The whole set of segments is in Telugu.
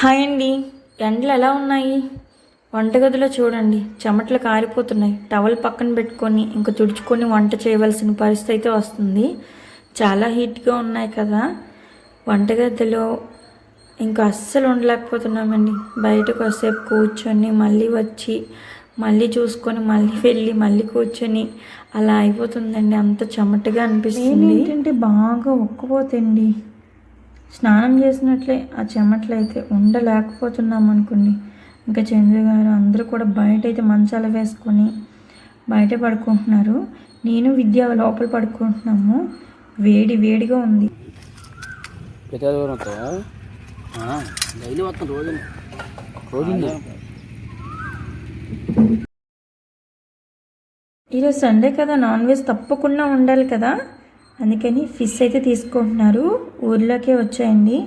హాయ్ అండి. ఎండలు ఎలా ఉన్నాయి? వంటగదిలో చూడండి. చెమటలు కారిపోతున్నాయి. టవల్ పక్కన పెట్టుకొని ఇంకా తుడుచుకొని వంట చేయవలసిన పరిస్థితి అయితే వస్తుంది. చాలా హీట్గా ఉన్నాయి కదా. వంటగదిలో ఇంకా అస్సలు ఉండలేకపోతున్నామండి. బయటకు వసేపు కూర్చొని మళ్ళీ వచ్చి మళ్ళీ చూసుకొని మళ్ళీ వెళ్ళి మళ్ళీ కూర్చొని అలా అయిపోతుందండి. అంత చెమటగా అనిపిస్తుంది. ఏంటంటే బాగా ఒక్కపోతండి. స్నానం చేసినట్లే ఆ చెమటలు అయితే ఉండలేకపోతున్నాం అనుకోండి ఇంకా చంద్ర గారు అందరూ కూడా బయట అయితే మంచాలు వేసుకొని బయట పడుకుంటున్నారు. నేను విద్య లోపల పడుకుంటున్నాము. వేడి వేడిగా ఉంది. ఈరోజు సండే కదా నాన్ వెజ్ తప్పకుండా ఉండాలి కదా? అందుకని ఫిష్ అయితే తీసుకుంటున్నారు. ఊర్లోకే వచ్చాయండి.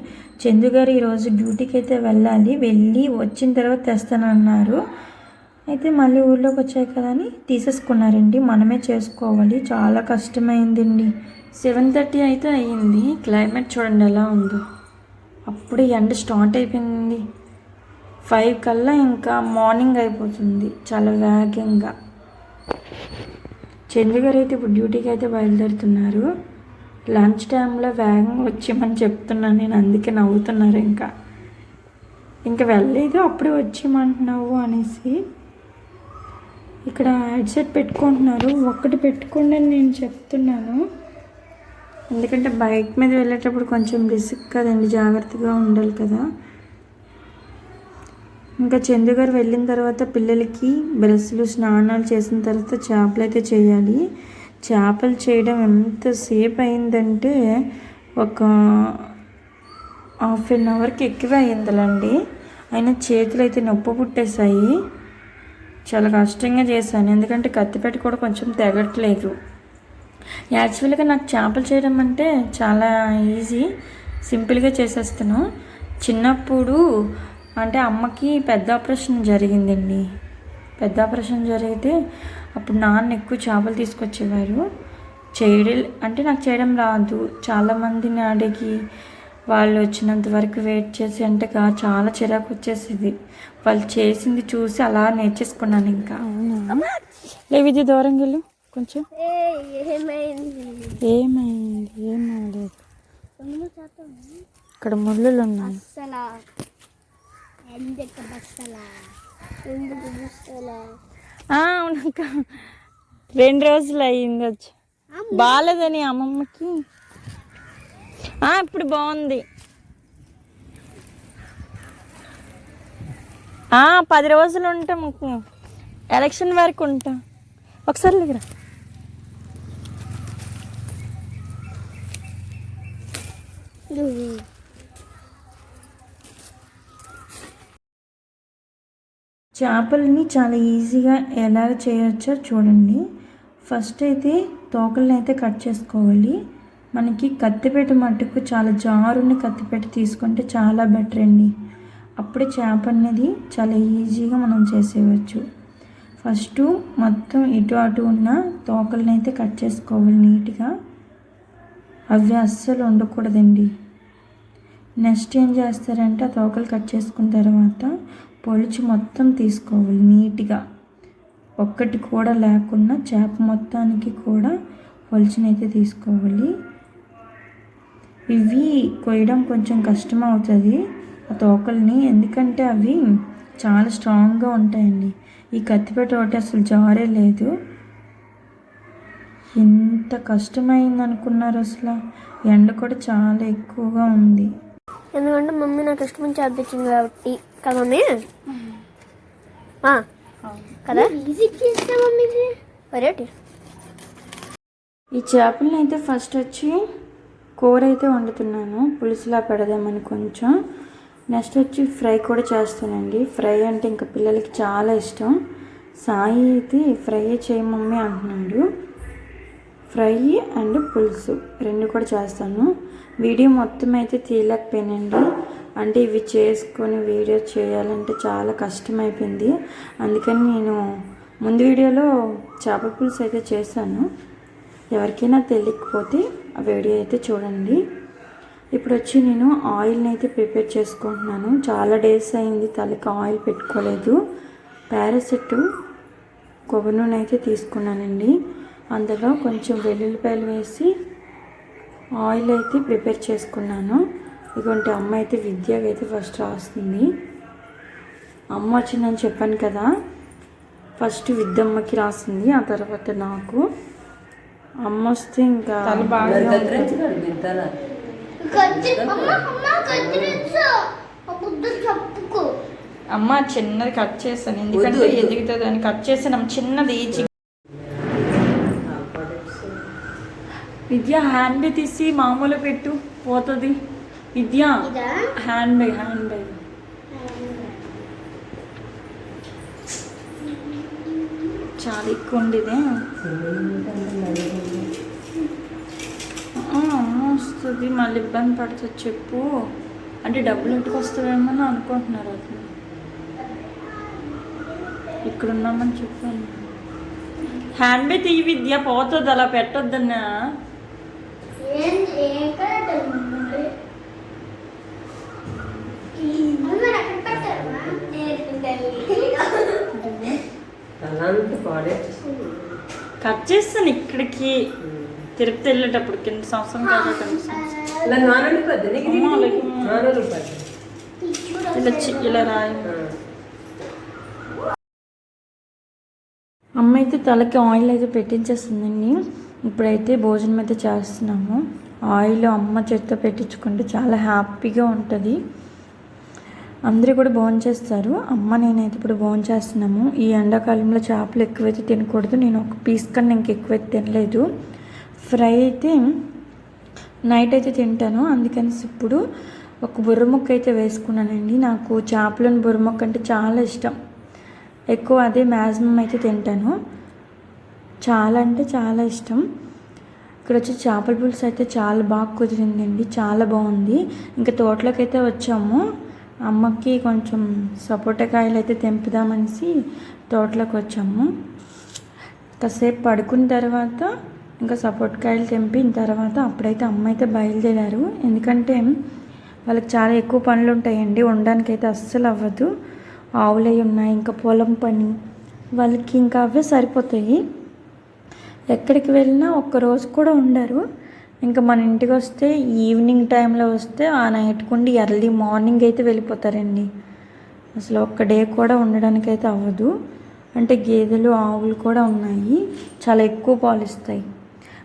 చందు గారు ఈరోజు డ్యూటీకి అయితే వెళ్ళాలి. వెళ్ళి వచ్చిన తర్వాత తెస్తానన్నారు అయితే మళ్ళీ ఊర్లోకి వచ్చాయి కదా అని తీసేసుకున్నారండి. మనమే చేసుకోవాలి. చాలా కష్టమైందండి. సెవెన్ థర్టీ అయితే అయ్యింది. క్లైమేట్ చూడండి ఎలా ఉందో. అప్పుడే ఎండ స్టార్ట్ అయిపోయింది ఫైవ్ కల్లా ఇంకా మార్నింగ్ అయిపోతుంది. చాలా వేగంగా. చంద్ర గారు అయితే ఇప్పుడు డ్యూటీకి అయితే బయలుదేరుతున్నారు. లంచ్ టైంలో వేగంగా వచ్చేయమని చెప్తున్నాను. నేను అందుకే నవ్వుతున్నారు ఇంకా. ఇంకా వెళ్ళలేదు అప్పుడే వచ్చేయమంటున్నావు అనేసి. ఇక్కడ హెడ్సెట్ పెట్టుకుంటున్నారు. ఒక్కటి పెట్టుకోండి అని నేను చెప్తున్నాను. ఎందుకంటే బైక్ మీద వెళ్ళేటప్పుడు కొంచెం రిస్క్ కదండి జాగ్రత్తగా ఉండాలి కదా. ఇంకా చందుగారు వెళ్ళిన తర్వాత పిల్లలకి బ్రష్లు స్నానాలు చేసిన తర్వాత చేపలు అయితే చేయాలి. చేపలు చేయడం ఎంతసేపు అయిందంటే ఒక హాఫ్ అన్ అవర్కి ఎక్కువ అయిందిలండి. అయినా చేతులు అయితే నొప్పి పుట్టేశాయి. చాలా కష్టంగా చేశాను. ఎందుకంటే కత్తిపెట్టి కూడా కొంచెం తెగట్లేదు. యాక్చువల్గా నాకు చేపలు చేయడం అంటే చాలా ఈజీ. సింపుల్గా చేసేస్తాను. చిన్నప్పుడు అంటే అమ్మకి పెద్ద ఆపరేషన్ జరిగిందండి. పెద్ద ఆపరేషన్ జరిగితే అప్పుడు నాన్న ఎక్కువ చేపలు తీసుకొచ్చేవారు. చేయడం అంటే నాకు చేయడం రాదు. చాలామందిని అడిగి వాళ్ళు వచ్చినంత వరకు వెయిట్ చేసి అంటే చాలా చిరాకు వచ్చేసేది. వాళ్ళు చేసింది చూసి అలా నేర్చేసుకున్నాను ఇంకా. లేవి ఇది దూరం వెళ్ళు. కొంచెం. ఏమైంది? ఏమవలేదు ఇక్కడ ముళ్ళులు ఉన్నాయి. అవునక్క. రెండు రోజులు అయ్యింది వచ్చి బాగాలేదని అమ్మమ్మకి. ఇప్పుడు బాగుంది. పది రోజులు ఉంటాం ఎలక్షన్ వరకు ఉంటాం. ఒకసారి దగ్గర చేపలని చాలా ఈజీగా ఎలా చేయొచ్చో చూడండి. ఫస్ట్ అయితే తోకల్ని అయితే కట్ చేసుకోవాలి. మనకి కత్తిపేట మట్టుకు చాలా జారుని కత్తిపేట తీసుకుంటే చాలా బెటర్ అండి. అప్పుడే చేప అనేది చాలా ఈజీగా మనం చేసేయవచ్చు. ఫస్ట్ మొత్తం ఇటు అటు ఉన్న తోకల్ని అయితే కట్ చేసుకోవాలి నీట్గా. అవి అస్సలు ఉండకూడదండి. నెక్స్ట్ ఏం చేస్తారంటే ఆ తోకలు కట్ చేసుకున్న తర్వాత పొలుచు మొత్తం తీసుకోవాలి నీట్గా. ఒక్కటి కూడా లేకుండా చేప మొత్తానికి కూడా పొలుచునైతే తీసుకోవాలి. ఇవి కొయ్యడం కొంచెం కష్టం అవుతుంది ఆ తోకల్ని. ఎందుకంటే అవి చాలా స్ట్రాంగ్గా ఉంటాయండి. ఈ కత్తిపేట ఒకటి అసలు జారే లేదు. ఎంత కష్టమైంది అనుకున్నారు అసలు. ఎండ కూడా చాలా ఎక్కువగా ఉంది. ఎందుకంటే మమ్మీ నాకు ఇష్టం చేర్పించింది కాబట్టి కదా మమ్మీ ఆ, కదా? మరేటి ఈ చేపల్ని అయితే ఫస్ట్ వచ్చి కూర అయితే వండుతున్నాను. పులుసులా పెడదామని కొంచెం. నెక్స్ట్ వచ్చి ఫ్రై కూడా చేస్తానండి. ఫ్రై అంటే ఇంకా పిల్లలకి చాలా ఇష్టం. సాయి అయితే ఫ్రై చేయ మమ్మీ అంటున్నాడు. ఫ్రై అండ్ పులుసు రెండు కూడా చేస్తాను. వీడియో మొత్తం అయితే తీయలేకపోయానండి. అంటే ఇవి చేసుకొని వీడియో చేయాలంటే చాలా కష్టమైపోయింది. అందుకని నేను ముందు వీడియోలో చేపల పులుసు అయితే చేశాను. ఎవరికైనా తెలియకపోతే ఆ వీడియో అయితే చూడండి. ఇప్పుడు వచ్చి నేను ఆయిల్ని అయితే ప్రిపేర్ చేసుకుంటున్నాను. చాలా డేస్ అయింది తలకి ఆయిల్ పెట్టుకోలేదు. పారాసెట్ కొబ్బరి నూనె అయితే తీసుకున్నానండి. అందులో కొంచెం వెల్లుల్లిపాయలు వేసి ఆయిల్ అయితే ప్రిపేర్ చేసుకున్నాను. ఇటువంటి అమ్మ అయితే విద్యకి అయితే ఫస్ట్ రాస్తుంది. అమ్మ వచ్చిందని చెప్పాను కదా ఫస్ట్ విద్యమ్మకి రాసింది ఆ తర్వాత నాకు. అమ్మ వస్తే ఇంకా అమ్మ చిన్నది కట్ చేస్తాను. ఎందుకంటే ఎదుగుతుంది అని కట్ చేసాను చిన్నది విద్య హ్యాండ్ తీసి మామూలు పెట్టు పోతుంది. విద్య? హ్యాండ్ బ్యాగ్ హ్యాండ్ బ్యాగ్ చాలా ఎక్కువ ఉండేదే. వస్తుంది. మళ్ళీ ఇబ్బంది పడుతుంది చెప్పు. అంటే డబ్బులు ఇంటికి వస్తావేమో అని అనుకుంటున్నారు అతను. ఇక్కడ ఉన్నామని చెప్పాను. హ్యాండ్ బ్యాగ్ తీయి విద్య పోతుంది అలా పెట్టొద్దన్నా ఏం ఎక్కడ ఉంది అమ్మ అక్కడ పెట్టావా కట్ చేస్తాను ఇక్కడికి. తిరుపతి వెళ్ళేటప్పుడు కింద సంవత్సరం కాదు ఇలా ఇలా రాయి అమ్మ అయితే తలకి ఆయిల్ అయితే పెట్టించేస్తుందండి ఇప్పుడైతే భోజనం అయితే చేస్తున్నాము. ఆయిల్ అమ్మ చేతితో పెట్టించుకుంటే చాలా హ్యాపీగా ఉంటుంది. అందరూ కూడా భోంచేస్తారు అమ్మ నేనైతే ఇప్పుడు భోంచేస్తున్నాము ఈ ఎండాకాలంలో చేపలు ఎక్కువైతే తినకూడదు. నేను ఒక పీస్ కన్నా ఇంక ఎక్కువైతే తినలేదు. ఫ్రై అయితే నైట్ అయితే తింటాను. అందుకని ఇప్పుడు ఒక బుర్రముక్క అయితే వేసుకున్నానండి. నాకు చేపలను బుర్రముక్క అంటే చాలా ఇష్టం. ఎక్కువ అదే మ్యాక్సిమం అయితే తింటాను. చాలా అంటే చాలా ఇష్టం. ఇక్కడ వచ్చి చేపల పులుసు అయితే చాలా బాగా కుదిరిందండి. చాలా బాగుంది. ఇంకా తోటలోకి అయితే వచ్చాము. అమ్మకి కొంచెం సపోటా కాయలు అయితే తెంపుదామనేసి తోటలోకి వచ్చాము కాసేపు పడుకున్న తర్వాత ఇంకా సపోర్ట్ కాయలు తెంపిన తర్వాత అప్పుడైతే అమ్మ అయితే బయలుదేరారు. ఎందుకంటే వాళ్ళకి చాలా ఎక్కువ పనులు ఉంటాయండి ఉండడానికి అయితే అస్సలు అవ్వదు. ఆవులై ఉన్నాయి ఇంకా పొలం పని. వాళ్ళకి ఇంకా అవే సరిపోతాయి. ఎక్కడికి వెళ్ళినా ఒక్క రోజు కూడా ఉండరు. ఇంకా మన ఇంటికి వస్తే ఈవినింగ్ టైంలో వస్తే ఆ నైట్ కుండి ఎర్లీ మార్నింగ్ అయితే వెళ్ళిపోతారండి. అసలు ఒక్క డే కూడా ఉండడానికి అయితే అవ్వదు. అంటే గేదెలు ఆవులు కూడా ఉన్నాయి. చాలా ఎక్కువ పాలు ఇస్తాయి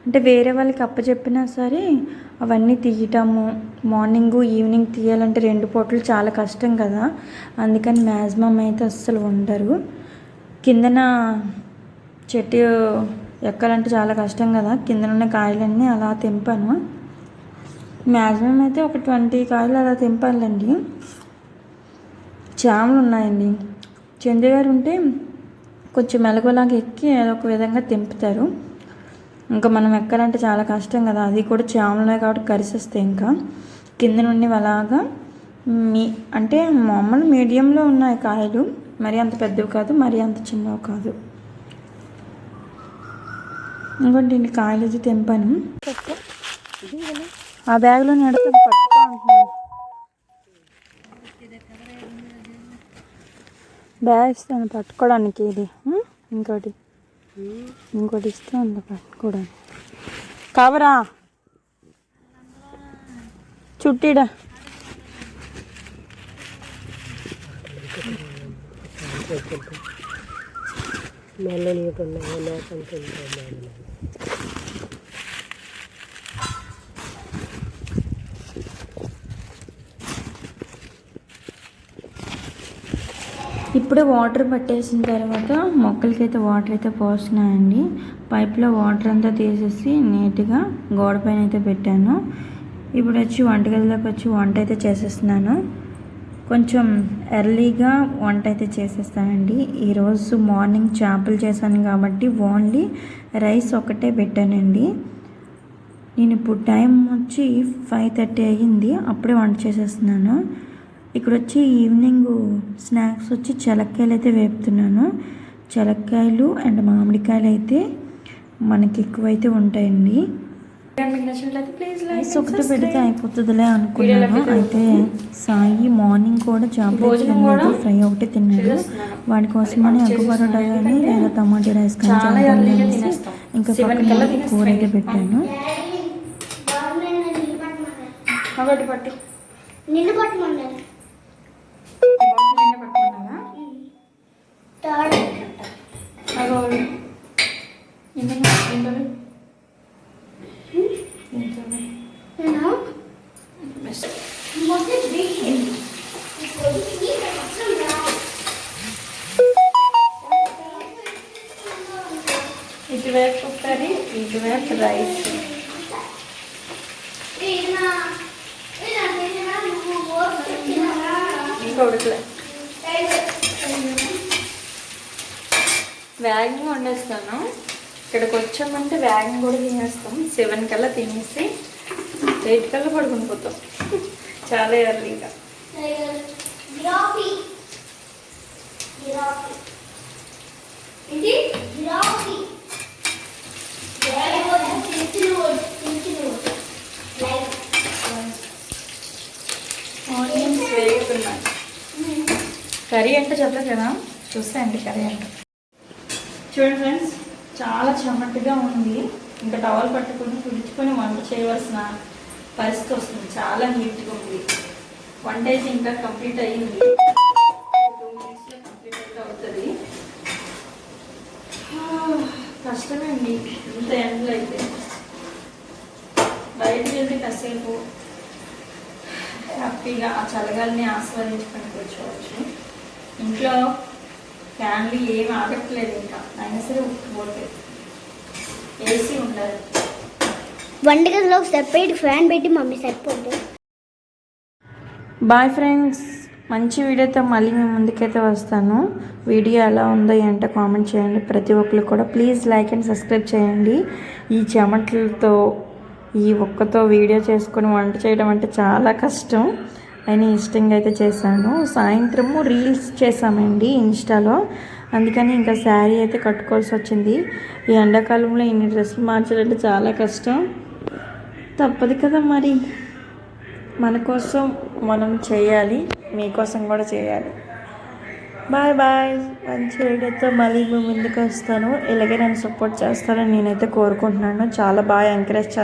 అంటే వేరే వాళ్ళకి అప్పచెప్పినా సరే అవన్నీ తీయటము మార్నింగ్ ఈవినింగ్ తీయాలంటే రెండు పూటలు చాలా కష్టం కదా. అందుకని మ్యాక్సిమం అయితే అస్సలు ఉండరు కిందన చెట్టు ఎక్కాలంటే చాలా కష్టం కదా. కిందనున్న కాయలన్నీ అలా తెంపాను. మ్యాక్సిమం అయితే ఒక ట్వంటీ కాయలు అలా తెంపాలండి చామలు ఉన్నాయండి. చంద్ర గారు ఉంటే కొంచెం మెలకులాగా ఎక్కి ఒక విధంగా తెంపుతారు. ఇంకా మనం ఎక్కాలంటే చాలా కష్టం కదా. అది కూడా చామలే కాబట్టి కరిసేస్తాయి ఇంకా. కింద నుండి అలాగా మీ అంటే మామూలు మీడియంలో ఉన్నాయి కాయలు మరీ అంత పెద్దవి కాదు మరీ అంత చిన్నవి కాదు. ఇంకోటి దీన్ని కాయలు అయితే తెంపాను. ఆ బ్యాగ్లో నడుస్తాను పట్టుకో అంటున్నాను. బ్యాగ్ ఇస్తాను పట్టుకోవడానికి ఇది. ఇంకోటి. ఇంకోటి ఇస్తాను పట్టుకోవడానికి. కవరా. చుట్టిడా. ఇప్పుడే వాటర్ పట్టేసిన తర్వాత మొక్కలకి అయితే వాటర్ అయితే పోస్తున్నానండి పైప్లో వాటర్ అంతా తీసేసి నీట్గా గోడ పైన అయితే పెట్టాను. ఇప్పుడు వచ్చి వంటగదిలోకి వచ్చి వంట అయితే చేసేస్తున్నాను. కొంచెం ఎర్లీగా వంట అయితే చేసేస్తానండి. ఈరోజు మార్నింగ్ చేపలు చేశాను కాబట్టి ఓన్లీ రైస్ ఒకటే పెట్టానండి. నేను ఇప్పుడు టైం వచ్చి ఫైవ్ థర్టీ అయ్యింది అప్పుడే వంట చేసేస్తున్నాను. ఇక్కడ వచ్చి ఈవినింగ్ స్నాక్స్ వచ్చి చెలక్కాయలు అయితే వేపుతున్నాను. చెలక్కాయలు అండ్ మామిడికాయలు అయితే మనకి ఎక్కువైతే ఉంటాయండి. ఒకటి పెడితే అయిపోతుందిలే అనుకున్నాను. అయితే సాయి మార్నింగ్ కూడా చాపలు భోజనం కూడా ఫ్రై ఒకటి తిన్నాడు. వాడి కోసమని ఎగ్ పరోటా కానీ లేదా టమాటా రైస్ కానీ. ఇంకా పక్కన కూర అయితే. పెట్టాను. నిన్ను పట్టమన్నారు. ఇంకా ఉడకలే వండేస్తాను. ఇక్కడికి వచ్చామంటే వేగం కూడా తినేస్తాం. సెవెన్ కల్లా తినేసి ఎయిట్ కల్లా పడుకుని పోతాం. చాలా ఎర్లీగా. కర్రీ అంటే చెప్పలేదు కదా? చూస్తాయండి కర్రీ అంటే. చూడండి ఫ్రెండ్స్ చాలా చెమటగా ఉంది. ఇంకా టవల్ పట్టుకుని తుడుచుకొని వంట చేయవలసిన పరిస్థితి వస్తుంది. చాలా నీట్గా ఉంది. వంట అయితే ఇంకా కంప్లీట్ అయ్యింది. టూ మినిట్స్లో కంప్లీట్ అయితే అవుతుంది. కష్టమే అండి ఇంత ఎండలు అయితే. బయటకు వెళ్తే కాసేపు హ్యాపీగా ఆ చల్లగాలిని ఆస్వాదించుకొని కూర్చోవచ్చు ఇంట్లో ఫ్యాన్లు ఏమి ఆగట్లేదు ఇంకా. అయినా సరే ఉక్కుపోతే ఏసీ ఉండాలి వంటగదిలో సెపరేట్ ఫ్యాన్ పెట్టి మమ్మీ సరిపోద్ది. బాయ్ ఫ్రెండ్స్ మంచి వీడియోతో మళ్ళీ మీ ముందుకైతే వస్తాను. వీడియో ఎలా ఉందో ఏంటో కామెంట్ చేయండి. ప్రతి ఒక్కరు కూడా ప్లీజ్ లైక్ అండ్ సబ్స్క్రైబ్ చేయండి. ఈ చెమటలతో ఈ ఒక్కతో వీడియో చేసుకొని వంట చేయడం అంటే చాలా కష్టం. ఆయన ఇష్టంగా అయితే చేశాను. సాయంత్రము రీల్స్ చేశామండి ఇన్స్టాలో. అందుకని ఇంకా శారీ అయితే కట్టుకోవాల్సి వచ్చింది. ఈ ఎండాకాలంలో ఇన్ని డ్రెస్సులు మార్చాలంటే చాలా కష్టం. తప్పదు కదా మరి. మన కోసం మనం చేయాలి. మీకోసం కూడా చేయాలి. Bye bye. మంచి వీడియోతో మళ్ళీ ముందుకు వస్తాను. ఇలాగే నన్ను సపోర్ట్ చేస్తారని నేనైతే కోరుకుంటున్నాను. చాలా బాగా ఎంకరేజ్